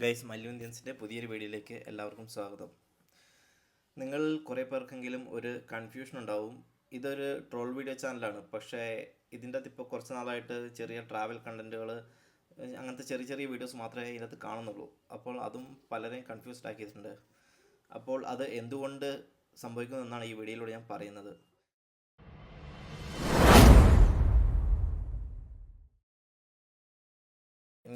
Guys Mallu ഇന്ത്യൻസിന്റെ പുതിയൊരു വീഡിയോയിലേക്ക് എല്ലാവർക്കും സ്വാഗതം. നിങ്ങൾ കുറേ പേർക്കെങ്കിലും ഒരു കൺഫ്യൂഷൻ ഉണ്ടാവും. ഇതൊരു ട്രോൾ വീഡിയോ ചാനലാണ് പക്ഷേ ഇതിന്റെ അകത്ത് ഇപ്പോൾ കുറച്ച് നാളായിട്ട് ചെറിയ ട്രാവൽ കണ്ടന്റുകൾ അങ്ങനത്തെ ചെറിയ ചെറിയ വീഡിയോസ് മാത്രമേ ഇതിനകത്ത് കാണുന്നുള്ളൂ. അപ്പോൾ അതും പലരെയും കൺഫ്യൂസ്ഡ് ആക്കിയിട്ടുണ്ട്. അപ്പോൾ അത് എന്തുകൊണ്ട് സംഭവിക്കുന്നു എന്നാണ് ഈ വീഡിയോയിലൂടെ ഞാൻ പറയുന്നത്.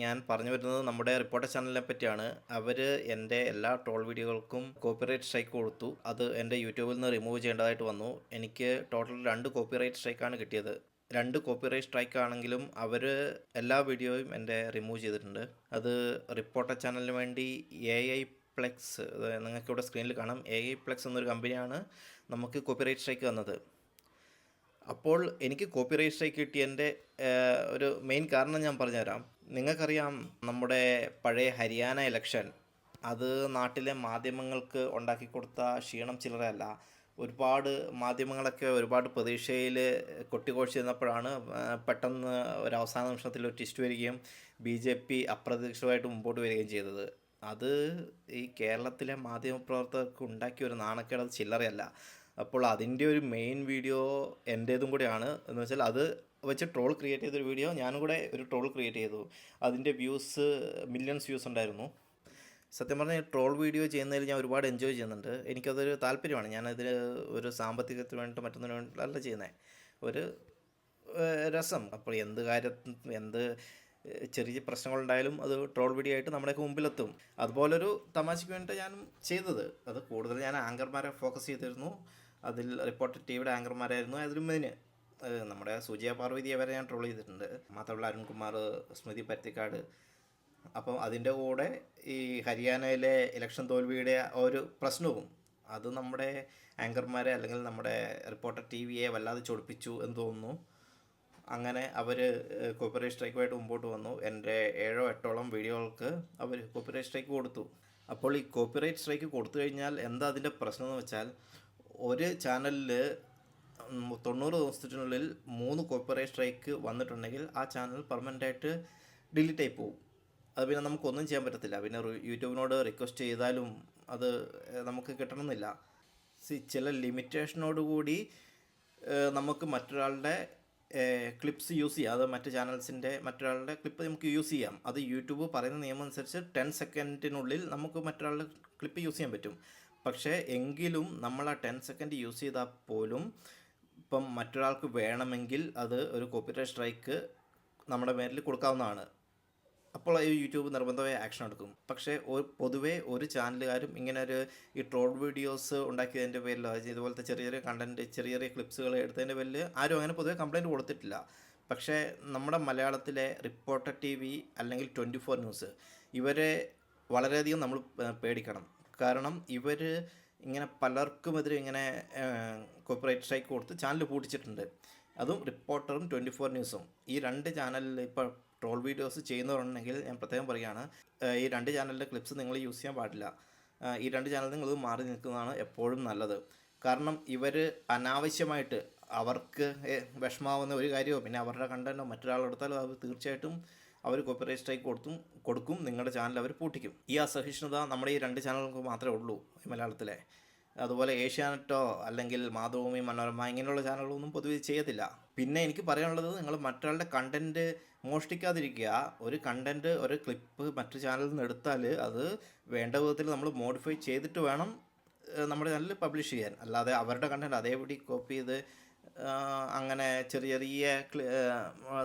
ഞാൻ പറഞ്ഞു വരുന്നത് നമ്മുടെ റിപ്പോർട്ടർ ചാനലിനെ പറ്റിയാണ്. അവർ എന്റെ എല്ലാ ട്രോൾ വീഡിയോകൾക്കും കോപ്പിറൈറ്റ് സ്ട്രൈക്ക് കൊടുത്തു. അത് എന്റെ യൂട്യൂബിൽ നിന്ന് റിമൂവ് ചെയ്യേണ്ടതായിട്ട് വന്നു. എനിക്ക് ടോട്ടൽ രണ്ട് കോപ്പിറൈറ്റ് സ്ട്രൈക്കാണ് കിട്ടിയത്. രണ്ട് കോപ്പിറൈറ്റ് സ്ട്രൈക്ക് ആണെങ്കിലും അവർ എല്ലാ വീഡിയോയും എന്റെ റിമൂവ് ചെയ്തിട്ടുണ്ട്. അത് റിപ്പോർട്ടർ ചാനലിന് വേണ്ടി എ ഐ പ്ലെക്സ് നിങ്ങൾക്ക് ഇവിടെ സ്ക്രീനിൽ കാണാം. എ ഐ പ്ലെക്സ് എന്നൊരു കമ്പനിയാണ് നമുക്ക് കോപ്പിറൈറ്റ് സ്ട്രൈക്ക് തന്നത്. അപ്പോൾ എനിക്ക് കോപ്പിറൈറ്റ് സ്ട്രൈക്ക് കിട്ടിയതിന്റെ എന്റെ ഒരു മെയിൻ കാരണം ഞാൻ പറഞ്ഞുതരാം. നിങ്ങൾക്കറിയാം നമ്മുടെ പഴയ ഹരിയാന ഇലക്ഷൻ അത് നാട്ടിലെ മാധ്യമങ്ങൾക്ക് ഉണ്ടാക്കി കൊടുത്ത ക്ഷീണം ചിലരല്ല ഒരുപാട് മാധ്യമങ്ങളൊക്കെ ഒരുപാട് പ്രതീക്ഷയിൽ കൊട്ടിക്കോഴ്ച ചെന്നപ്പോഴാണ് പെട്ടെന്ന് ഒരു അവസാന നിമിഷത്തിൽ ഒരു ട്വിസ്റ്റ് വരികയും ബി ജെ പി അപ്രതീക്ഷിതമായിട്ട് മുമ്പോട്ട് വരികയും ചെയ്തത്. അത് ഈ കേരളത്തിലെ മാധ്യമപ്രവർത്തകർക്ക് ഉണ്ടാക്കിയ ഒരു നാണക്കേട് ചില്ലറയല്ല. അപ്പോൾ അതിന്റെ ഒരു മെയിൻ വീഡിയോ എന്റേതും കൂടെയാണ്. എന്ന് വെച്ചാൽ അത് വെച്ച് ട്രോൾ ക്രിയേറ്റ് ചെയ്തൊരു വീഡിയോ ഞാനും കൂടെ ഒരു ട്രോൾ ക്രിയേറ്റ് ചെയ്തു. അതിന്റെ വ്യൂസ് മില്യൺസ് വ്യൂസ് ഉണ്ടായിരുന്നു. സത്യം പറഞ്ഞാൽ ട്രോൾ വീഡിയോ ചെയ്യുന്നതിൽ ഞാൻ ഒരുപാട് എൻജോയ് ചെയ്യുന്നുണ്ട്. എനിക്കതൊരു താല്പര്യമാണ്. ഞാനതിൽ ഒരു സാമ്പത്തികത്തിന് വേണ്ടിയിട്ട് മറ്റൊന്നിനു വേണ്ടിയിട്ടല്ല ചെയ്യുന്നത് ഒരു രസം. അപ്പോൾ എന്ത് കാര്യം എന്ത് ചെറിയ പ്രശ്നങ്ങളുണ്ടായാലും അത് ട്രോൾ വീഡിയോ ആയിട്ട് നമ്മുടെയൊക്കെ മുമ്പിലെത്തും. അതുപോലൊരു തമാശയ്ക്ക് വേണ്ടിയിട്ട് ഞാൻ ചെയ്തത്. അത് കൂടുതൽ ഞാൻ ആങ്കർമാരെ ഫോക്കസ് ചെയ്തിരുന്നു. അതിൽ റിപ്പോർട്ടർ ടിവിയുടെ ആങ്കർമാരായിരുന്നു. അതിലും മെയിന് നമ്മുടെ സുജയ പാർവതിയെ വരെ ഞാൻ ട്രോൾ ചെയ്തിട്ടുണ്ട്. മാത്രമല്ല അരുൺകുമാർ സ്മൃതി പരത്തിക്കാട്. അപ്പം അതിന്റെ കൂടെ ഈ ഹരിയാനയിലെ ഇലക്ഷൻ തോൽവിയുടെ ഒരു പ്രശ്നവും അത് നമ്മുടെ ആങ്കർമാരെ അല്ലെങ്കിൽ നമ്മുടെ റിപ്പോർട്ടർ ടി വിയെ വല്ലാതെ ചൊടിപ്പിച്ചു എന്ന് തോന്നുന്നു. അങ്ങനെ അവർ കോപ്പറേറ്റ് സ്ട്രൈക്കുമായിട്ട് മുമ്പോട്ട് വന്നു. എന്റെ ഏഴോ എട്ടോളം വീഡിയോകൾക്ക് അവർ കോപ്പറേറ്റ് സ്ട്രൈക്ക് കൊടുത്തു. അപ്പോൾ ഈ കോപ്പിറൈറ്റ് സ്ട്രൈക്ക് കൊടുത്തു കഴിഞ്ഞാൽ എന്താ അതിന്റെ പ്രശ്നം എന്ന് വെച്ചാൽ ഒരു ചാനലിൽ തൊണ്ണൂറ് ദിവസത്തിനുള്ളിൽ മൂന്ന് കോപ്പറേ സ്ട്രൈക്ക് വന്നിട്ടുണ്ടെങ്കിൽ ആ ചാനൽ പെർമനന്റായിട്ട് ഡിലീറ്റ് ആയി പോകും അത് പിന്നെ നമുക്കൊന്നും ചെയ്യാൻ പറ്റത്തില്ല. പിന്നെ യൂട്യൂബിനോട് റിക്വസ്റ്റ് ചെയ്താലും അത് നമുക്ക് കിട്ടണമെന്നില്ല. സി ചില ലിമിറ്റേഷനോട് കൂടി നമുക്ക് മറ്റൊരാളുടെ ക്ലിപ്സ് യൂസ് ചെയ്യാം. അത് മറ്റ് ചാനൽസിന്റെ മറ്റൊരാളുടെ ക്ലിപ്പ് നമുക്ക് യൂസ് ചെയ്യാം. അത് യൂട്യൂബ് പറയുന്ന നിയമം അനുസരിച്ച് ടെൻ സെക്കൻഡിനുള്ളിൽ നമുക്ക് മറ്റൊരാളുടെ ക്ലിപ്പ് യൂസ് ചെയ്യാൻ പറ്റും. പക്ഷേ എങ്കിലും നമ്മൾ ആ ടെൻ സെക്കൻഡ് യൂസ് ചെയ്താൽ പോലും ഇപ്പം മറ്റൊരാൾക്ക് വേണമെങ്കിൽ അത് ഒരു കോപ്പിറൈറ്റ് സ്ട്രൈക്ക് നമ്മുടെ പേരിൽ കൊടുക്കാവുന്നതാണ്. അപ്പോൾ ഈ യൂട്യൂബ് നിർബന്ധമായി ആക്ഷൻ എടുക്കും. പക്ഷേ ഒരു പൊതുവേ ഒരു ചാനലുകാരും ഇങ്ങനെ ഒരു ഈ ട്രോൾ വീഡിയോസ് ഉണ്ടാക്കിയതിന്റെ പേരിൽ ഇതുപോലത്തെ ചെറിയ ചെറിയ കണ്ടന്റ് ചെറിയ ചെറിയ ക്ലിപ്സുകൾ എടുത്തതിന്റെ പേരിൽ ആരും അങ്ങനെ പൊതുവേ കംപ്ലയിന്റ് കൊടുത്തിട്ടില്ല. പക്ഷേ നമ്മുടെ മലയാളത്തിലെ റിപ്പോർട്ടർ ടി വി അല്ലെങ്കിൽ ട്വന്റി ഫോർ ന്യൂസ് ഇവരെ വളരെയധികം നമ്മൾ പേടിക്കണം. കാരണം ഇവർ ഇങ്ങനെ പലർക്കുമെതിരെ ഇങ്ങനെ കോപ്പറേറ്റ് സ്ട്രൈക്ക് കൊടുത്ത് ചാനൽ പൂട്ടിച്ചിട്ടുണ്ട്. അതും റിപ്പോർട്ടറും ട്വന്റി ഫോർ ന്യൂസും ഈ രണ്ട് ചാനലിൽ ഇപ്പോൾ ട്രോൾ വീഡിയോസ് ചെയ്യുന്നവരുണ്ടെങ്കിൽ ഞാൻ പ്രത്യേകം പറയുകയാണ് ഈ രണ്ട് ചാനലിന്റെ ക്ലിപ്സ് നിങ്ങൾ യൂസ് ചെയ്യാൻ പാടില്ല. ഈ രണ്ട് ചാനൽ നിങ്ങൾ മാറി നിൽക്കുന്നതാണ് എപ്പോഴും നല്ലത്. കാരണം ഇവർ അനാവശ്യമായിട്ട് അവർക്ക് വിഷമാവുന്ന ഒരു കാര്യമോ പിന്നെ അവരുടെ കണ്ടന്റോ മറ്റൊരാളെടുത്താലും അത് തീർച്ചയായിട്ടും അവർ കോപ്പിറൈറ്റ് സ്ട്രൈക്ക് കൊടുത്തും കൊടുക്കും നിങ്ങളുടെ ചാനൽ അവർ പൂട്ടിക്കും. ഈ അസഹിഷ്ണുത നമ്മുടെ ഈ രണ്ട് ചാനലുകൾക്ക് മാത്രമേ ഉള്ളൂ മലയാളത്തിലെ. അതുപോലെ ഏഷ്യാനെറ്റോ അല്ലെങ്കിൽ മാതൃഭൂമി മനോരമ ഇങ്ങനെയുള്ള ചാനലുകളൊന്നും പൊതുവെ ചെയ്യത്തില്ല. പിന്നെ എനിക്ക് പറയാനുള്ളത് നിങ്ങൾ മറ്റൊരാളുടെ കണ്ടന്റ് മോഷ്ടിക്കാതിരിക്കുക. ഒരു കണ്ടന്റ് ഒരു ക്ലിപ്പ് മറ്റു ചാനലിൽ നിന്ന് എടുത്താൽ അത് വേണ്ട വിധത്തിൽ നമ്മൾ മോഡിഫൈ ചെയ്തിട്ട് വേണം നമ്മുടെ ചാനലിൽ പബ്ലിഷ് ചെയ്യാൻ. അല്ലാതെ അവരുടെ കണ്ടന്റ് അതേപടി കോപ്പി ചെയ്ത് അങ്ങനെ ചെറിയ ചെറിയ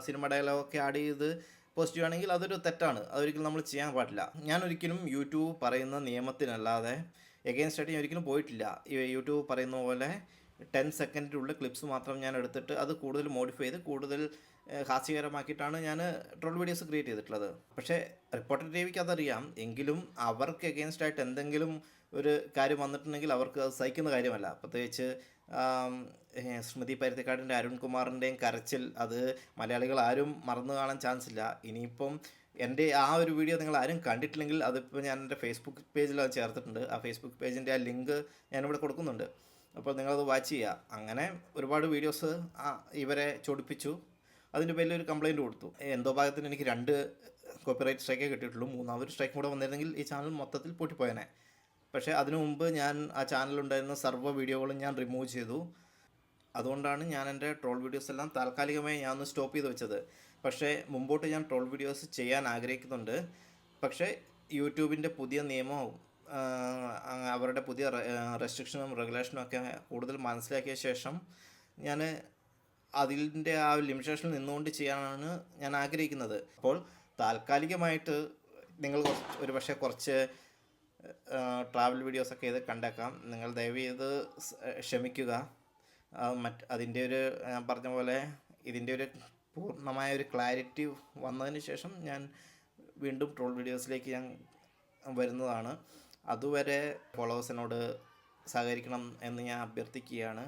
സിനിമ ഡയലോഗൊക്കെ ആഡ് ചെയ്ത് പോസ്റ്റ് ചെയ്യുകയാണെങ്കിൽ അതൊരു തെറ്റാണ്. അതൊരിക്കലും നമ്മൾ ചെയ്യാൻ പാടില്ല. ഞാൻ ഒരിക്കലും യൂട്യൂബ് പറയുന്ന നിയമത്തിനല്ലാതെ എഗെയിൻസ്റ്റ് ആയിട്ട് ഞാൻ ഒരിക്കലും പോയിട്ടില്ല. യൂട്യൂബ് പറയുന്ന പോലെ ടെൻ സെക്കൻഡിലുള്ള ക്ലിപ്സ് മാത്രം ഞാൻ എടുത്തിട്ട് അത് കൂടുതൽ മോഡിഫൈ ചെയ്ത് കൂടുതൽ ഹാസ്യകരമാക്കിയിട്ടാണ് ഞാൻ ട്രോൾ വീഡിയോസ് ക്രിയേറ്റ് ചെയ്തിട്ടുള്ളത്. പക്ഷേ റിപ്പോർട്ടർ ടി വിക്ക് അതറിയാം. എങ്കിലും അവർക്ക് എഗെയിൻസ്റ്റ് ആയിട്ട് എന്തെങ്കിലും ഒരു കാര്യം വന്നിട്ടുണ്ടെങ്കിൽ അവർക്ക് അത് സഹിക്കുന്ന കാര്യമല്ല. പ്രത്യേകിച്ച് സ്മൃതി പരുത്തിക്കാടിന്റെ അരുൺകുമാറിന്റെയും കരച്ചിൽ അത് മലയാളികൾ ആരും മറന്നു കാണാൻ ചാൻസ് ഇല്ല. ഇനിയിപ്പം എന്റെ ആ ഒരു വീഡിയോ നിങ്ങൾ ആരും കണ്ടിട്ടില്ലെങ്കിൽ അതിപ്പോൾ ഞാൻ എന്റെ ഫേസ്ബുക്ക് പേജിൽ അത് ചേർത്തിട്ടുണ്ട്. ആ ഫേസ്ബുക്ക് പേജിന്റെ ആ ലിങ്ക് ഞാനിവിടെ കൊടുക്കുന്നുണ്ട്. അപ്പോൾ നിങ്ങളത് വാച്ച് ചെയ്യുക. അങ്ങനെ ഒരുപാട് വീഡിയോസ് ഇവരെ ചൊടിപ്പിച്ചു. അതിന്റെ പേരിൽ ഒരു കംപ്ലയിന്റ് കൊടുത്തു. എന്തോ ഭാഗത്തിന് എനിക്ക് രണ്ട് കോപ്പിറൈറ്റ് സ്ട്രൈക്കേ കിട്ടിയിട്ടുള്ളൂ. മൂന്നാമത് സ്ട്രൈക്കും കൂടെ വന്നിരുന്നെങ്കിൽ ഈ ചാനൽ മൊത്തത്തിൽ പൊട്ടിപ്പോയനെ. പക്ഷേ അതിനു മുമ്പ് ഞാൻ ആ ചാനലുണ്ടായിരുന്ന സർവ വീഡിയോകളും ഞാൻ റിമൂവ് ചെയ്തു. അതുകൊണ്ടാണ് ഞാൻ എന്റെ ട്രോൾ വീഡിയോസ് എല്ലാം താൽക്കാലികമായി ഞാൻ ഒന്ന് സ്റ്റോപ്പ് ചെയ്ത് വെച്ചത്. പക്ഷേ മുമ്പോട്ട് ഞാൻ ട്രോൾ വീഡിയോസ് ചെയ്യാൻ ആഗ്രഹിക്കുന്നുണ്ട്. പക്ഷേ യൂട്യൂബിന്റെ പുതിയ നിയമവും അവരുടെ പുതിയ റെസ്ട്രിക്ഷനും റെഗുലേഷനും ഒക്കെ കൂടുതൽ മനസ്സിലാക്കിയ ശേഷം ഞാൻ അതിന്റെ ആ ലിമിറ്റേഷനിൽ നിന്നുകൊണ്ട് ചെയ്യാനാണ് ഞാൻ ആഗ്രഹിക്കുന്നത്. അപ്പോൾ താൽക്കാലികമായിട്ട് നിങ്ങൾ ഒരു പക്ഷേ കുറച്ച് ട്രാവൽ വീഡിയോസൊക്കെ ഇത് കണ്ടേക്കാം. നിങ്ങൾ ദയവ് ചെയ്ത് ക്ഷമിക്കുക. മറ്റ് അതിന്റെ ഒരു ഞാൻ പറഞ്ഞ പോലെ ഇതിന്റെ ഒരു പൂർണമായ ഒരു ക്ലാരിറ്റി വന്നതിന് ശേഷം ഞാൻ വീണ്ടും ട്രോൾ വീഡിയോസിലേക്ക് ഞാൻ വരുന്നതാണ്. അതുവരെ ഫോളോവേഴ്സിനോട് സഹകരിക്കണം എന്ന് ഞാൻ അഭ്യർത്ഥിക്കുകയാണ്.